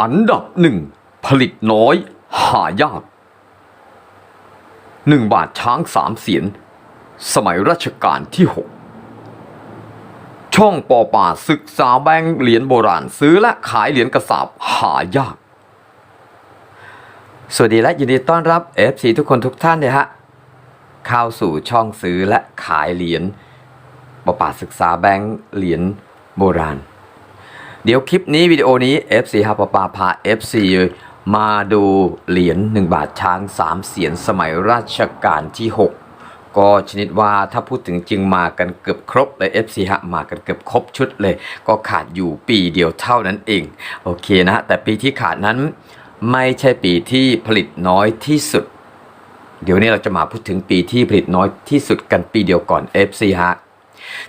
อันดับหนึ่งผลิตน้อย หายากหนึ่งบาทช้างสามเสียน สมัยรัชกาลที่หกช่องปอป่าศึกษาแบงค์เหรียญโบราณซื้อและขายเหรียญกระสาบหายาก สวัสดีและยินดีต้อนรับ FC ทุกคนทุกท่านเลยฮะเข้าสู่ช่องซื้อและขายเหรียญปอป่าศึกษาแบงค์เหรียญโบราณ เดี๋ยวคลิปนี้วิดีโอนี้ FC ฮับปะปาพา FC มาดูเหรียญ1บาทช้าง 3 เสียนสมัยราชการที่ 6 ก็ชนิดว่าถ้าพูดถึงจริงมากันเกือบครบเลย FC ฮะมากันเกือบครบชุดเลย ก็ขาดอยู่ปีเดียวเท่านั้นเอง โอเคนะฮะแต่ปีที่ขาดนั้นไม่ใช่ปีที่ผลิตน้อยที่สุด เดี๋ยวนี้เราจะมาพูดถึงปีที่ผลิตน้อยที่สุดกันปีเดียวก่อน FC ฮะ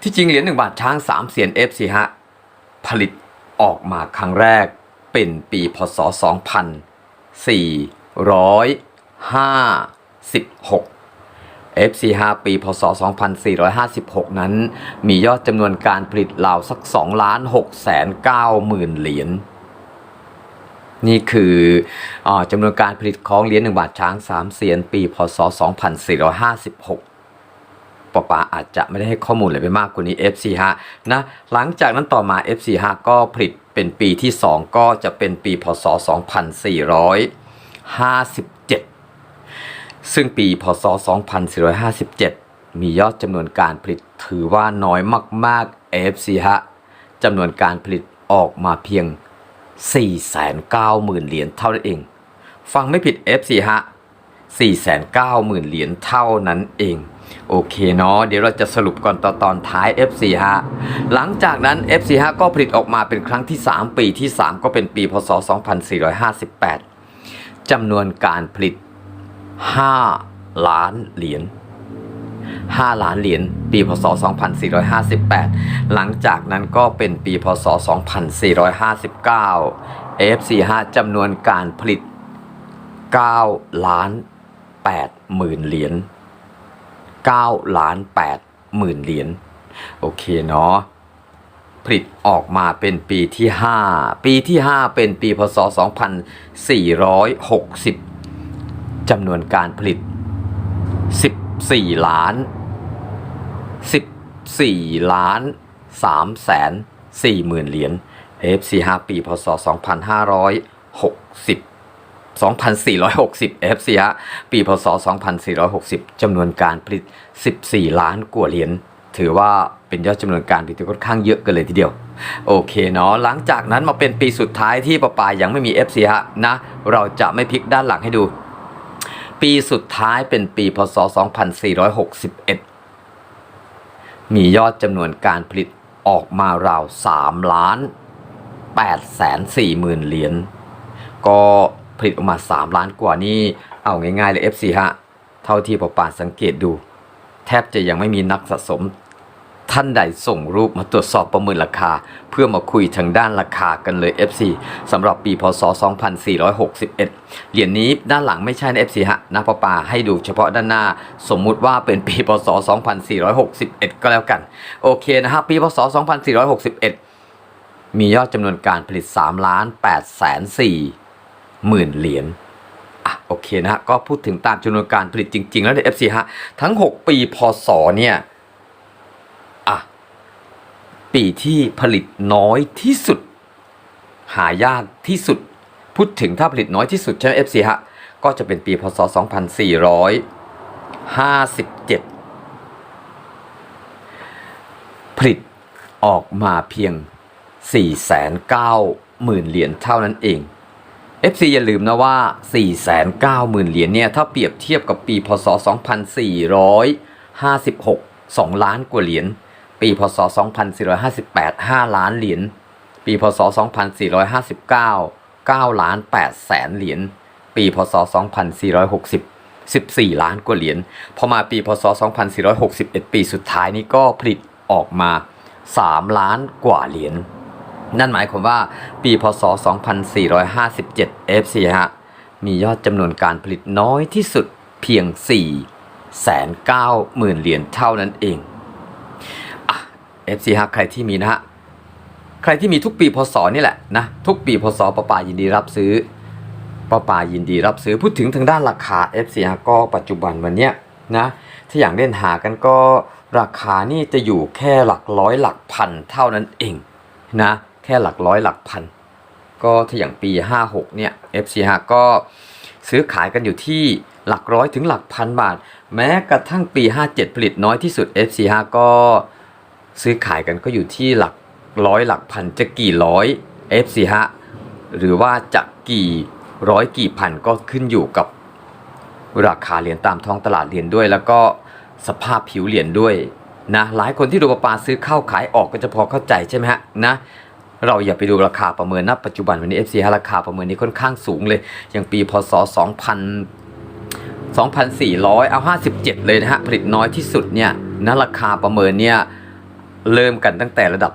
ที่จริงเหรียญ1บาทช้าง 3 เสียน FC ฮะผลิต ออกมาครั้งแรกเป็นปีพศ 2456 FC5 ปี พศ 2456 นั้น มียอดจำนวนการผลิตราวสัก2ล้าน6แสน9หมื่นเหรียญนี่คืออจำนวนการผลิตของเหรียญ1บาทช้าง 3เสียนปี พศ 2456 ปอปาอาจจะไม่ได้ให้ข้อมูลอะไรไปมากกว่านี้ FC ฮะนะหลังจากนั้นต่อมา FC ฮะก็ผลิตเป็นปีที่ 2 ก็จะเป็นปีพศ 2457 ซึ่งปีพศ 2457 มียอดจำนวนการผลิตถือว่าน้อยมากๆ FC ฮะจำนวนการผลิตออกมาเพียง 490,000 เหรียญเท่านั้นเอง ฟังไม่ผิด FC ฮะ 490,000 เหรียญเท่านั้นเอง โอเคเนาะเดี๋ยวเราจะสรุปก่อนตอนตอนท้าย FC ฮะหลังจากนั้น FC ฮะก็ผลิตออกมาเป็นครั้งที่ 3 ปีที่ 3 ก็เป็นปีพศ 2458จำนวนการผลิต 5 ล้านเหรียญ5 ล้านเหรียญปีพศ 2458 หลังจากนั้นก็เป็นปีพศ 2459 AFC 5จำนวนการผลิต 9 ล้าน 8หมื่นเหรียญ9ล้าน8หมื่นเหรียญโอเคเนาะผลิตออกมาเป็นปีที่ 5 ปีที่ 5 เป็นปีพศ 2460จำนวนการผลิต 14 ล้าน 14 ล้าน3แสน4หมื่นเหรียญ FC5 ปีพศ 2560 2460 FC ฮะ ปีพศ 2460 จำนวนการผลิต 14 ล้านกว่าเหรียญ ถือว่าเป็นยอดจำนวนการผลิตค่อนข้างเยอะกันเลยทีเดียว โอเคเนาะ หลังจากนั้นมาเป็นปีสุดท้ายที่ปะปายังไม่มี FC ฮะนะ เราจะไม่พลิกด้านหลังให้ดู ปีสุดท้ายเป็นปีพศ 2461 มียอดจำนวนการผลิตออกมาราว 3 ล้าน8แสน4หมื่นเหรียญ ก็ ผลิตออกมา 3 ล้านกว่านี่เอาง่ายๆเลย FC ฮะ เท่าที่ปอปาสังเกตดู แทบจะยังไม่มีนักสะสม ท่านใดส่งรูปมาตรวจสอบประเมินราคา เพื่อมาคุยทางด้านราคากันเลย FC สำหรับปีพศ 2461 เหรียญนี้ด้านหลังไม่ใช่นะ FC ฮะนะปอปาให้ดูเฉพาะด้านหน้า สมมุติว่าเป็นปีพศ 2461 ก็แล้วกัน โอเคนะฮะปีพศ 2461มียอดจำนวนการผลิต 3 ล้าน8แสน4 หมื่นเหรียญอะโอเคนะฮะก็พูดถึงตามจำนวนการผลิตจริง ๆ แล้วใน FC ฮะทั้ง 6 ปีพศเนี่ยอะปีที่ผลิตน้อยที่สุด หายากที่สุด พูดถึงถ้าผลิตน้อยที่สุดใช่ไหม FC ฮะก็จะเป็นปีพศ 2457 ผลิตออกมาเพียง 490,000 เหรียญเท่านั้นเอง FC อย่าลืมนะว่า 490,000 เหรียญเนี่ย ถ้าเปรียบเทียบกับปีพศ 2456 2 ล้านกว่าเหรียญ ปีพศ 2458 5 ล้านเหรียญ ปีพศ 2459 9 ล้าน8แสนเหรียญ ปีพศ 2460 14 ล้านกว่าเหรียญ พอมาปีพศ 2461 ปีสุดท้ายนี้ก็ผลิตออกมา 3 ล้านกว่าเหรียญ นั่นหมายความว่าปีพศ 2457 FC ฮะมียอดจำนวนการผลิตน้อยที่สุดเพียง 4 9 0 0 0 0 เหรียญเท่านั้นเองอะ FC ฮะใครที่มีนะฮะ ใครที่มีทุกปีพศนี่แหละนะ ทุกปีพศปะปายินดีรับซื้อปะปายินดีรับซื้อพูดถึงทางด้านราคา FC ฮะก็ปัจจุบันวันเนี้ยนะถ้าอย่างเล่นหากันก็ราคานี่จะอยู่แค่หลักร้อยหลักพันเท่านั้นเองนะ แค่หลักร้อยหลักพัน ก็ถ้าอย่างปี 56 เนี่ย FC5 ก็ซื้อขายกันอยู่ที่หลักร้อยถึงหลักพันบาท แม้กระทั่งปี 57 ผลิตน้อยที่สุด FC5 ก็ซื้อขายกันก็อยู่ที่หลักร้อยหลักพันจะกี่ร้อย FC5 หรือว่าจะกี่ร้อยกี่พันก็ขึ้นอยู่กับราคาเหรียญตามท้องตลาดเหรียญด้วย แล้วก็สภาพผิวเหรียญด้วยนะหลายคนที่ดูปลาปาซื้อเข้าขายออกก็จะพอเข้าใจใช่ไหมฮะนะ เราอย่าไปดูราคาประเมินณปัจจุบันวันนี้ FC ฮราคาประเมินนี้ค่อนข้างสูงเลย อย่างปีพศ 2000 2,400 เอา 57 เลยนะฮะ ผลิตน้อยที่สุดเนี่ยณราคาประเมินเนี่ย เริ่มกันตั้งแต่ระดับ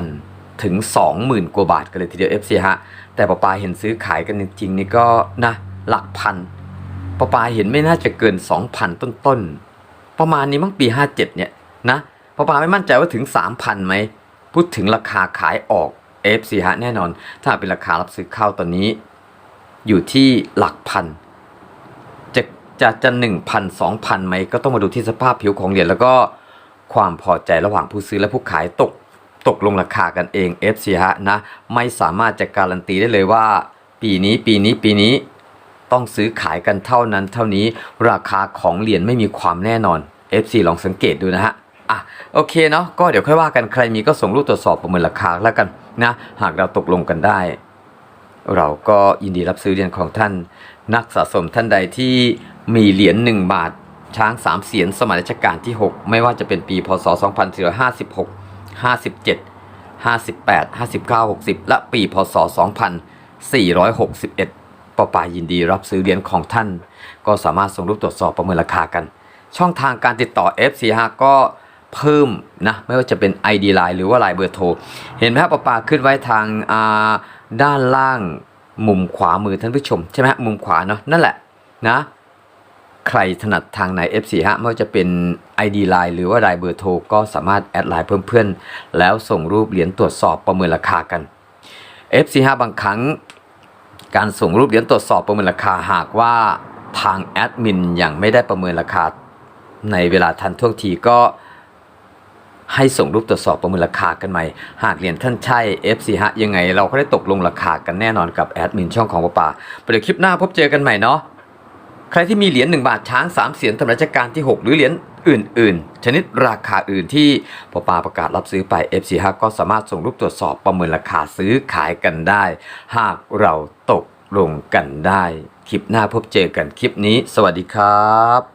3,000 ถึง 20,000 กว่าบาทกันเลยทีเดียว FC ฮะ แต่ปะปาเห็นซื้อขายกันจริงๆนี่ก็นะ หลักพันปะปาเห็นไม่น่าจะเกิน 2,000 ต้นๆ ประมาณนี้มั้งปี 57 เนี่ยนะปะปาไม่มั่นใจว่าถึง 3,000ไหม พูดถึงราคาขายออก FC ฮะแน่นอน ถ้าเป็นราคารับซื้อเข้าตอนนี้ อยู่ที่หลักพัน จะจะจะหนึ่งพันสองพันไหมก็ต้องมาดูที่สภาพผิวของเหรียญแล้วก็ความพอใจระหว่างผู้ซื้อและผู้ขายตกตกลงราคากันเอง FC ฮะนะไม่สามารถจะการันตีได้เลยว่า ปีนี้ปีนี้ปีนี้ต้องซื้อขายกันเท่านั้นเท่านี้ราคาของเหรียญไม่มีความแน่นอน FC ลองสังเกตดูนะฮะ อะโอเคเนาะก็เดี๋ยวค่อยว่ากันใครมีก็ส่งรูปตรวจสอบประเมินราคาแล้วกันนะหากเราตกลงกันได้ เราก็ยินดีรับซื้อเหรียญของท่าน นักสะสมท่านใดที่มีเหรียญ1บาทช้าง3เสียนสมัยรัชกาลที่ 6 ไม่ว่าจะเป็นปีพศ 2456 57 58 59 60 และปีพศ 2461ปอปายินดีรับซื้อเหรียญของท่าน ก็สามารถส่งรูปตรวจสอบประเมินราคากัน ช่องทางการติดต่อ FC5 ก็ เพิ่มนะไม่ว่าจะเป็น ID Line หรือว่า Line เบอร์โทร เห็นไหมครับปะปาขึ้นไว้ทางาด้านล่างมุมขวามือท่านผู้ชม ใช่ไหมฮะมุมขวาเนาะนั่นแหละนะใครถนัดทางไหน F4 ฮะไม่ว่าจะเป็น ID Line หรือว่า Line เบอร์โทร ก็สามารถแอดไลน์เพิ่มเพื่อนแล้วส่งรูปเหรียญตรวจสอบประเมินราคากัน F45 บางครั้งการส่งรูปเหรียญตรวจสอบประเมินราคาหากว่าทางแอดมินยังไม่ได้ประเมินราคาในเวลาทันท่วงทีก็ ให้ส่งรูปตรวจสอบประเมินราคากันใหม่ หากเหรียญท่านใช่ F4 ฮะยังไงเราก็ได้ตกลงราคากันแน่นอนกับแอดมินช่องของป้าป่าเดี๋ยวคลิปหน้าพบเจอกันใหม่เนาะใครที่มีเหรียญ1บาทช้าง3เสียนธรรมรัชกาลที่ 6 หรือเหรียญอื่น ๆ ชนิดราคาอื่นที่ปอปาประกาศรับซื้อไป F45 ก็สามารถส่งรูปตรวจสอบประเมินราคาซื้อขายกันได้ หากเราตกลงกันได้ คลิปหน้าพบเจอกันคลิปนี้ สวัสดีครับ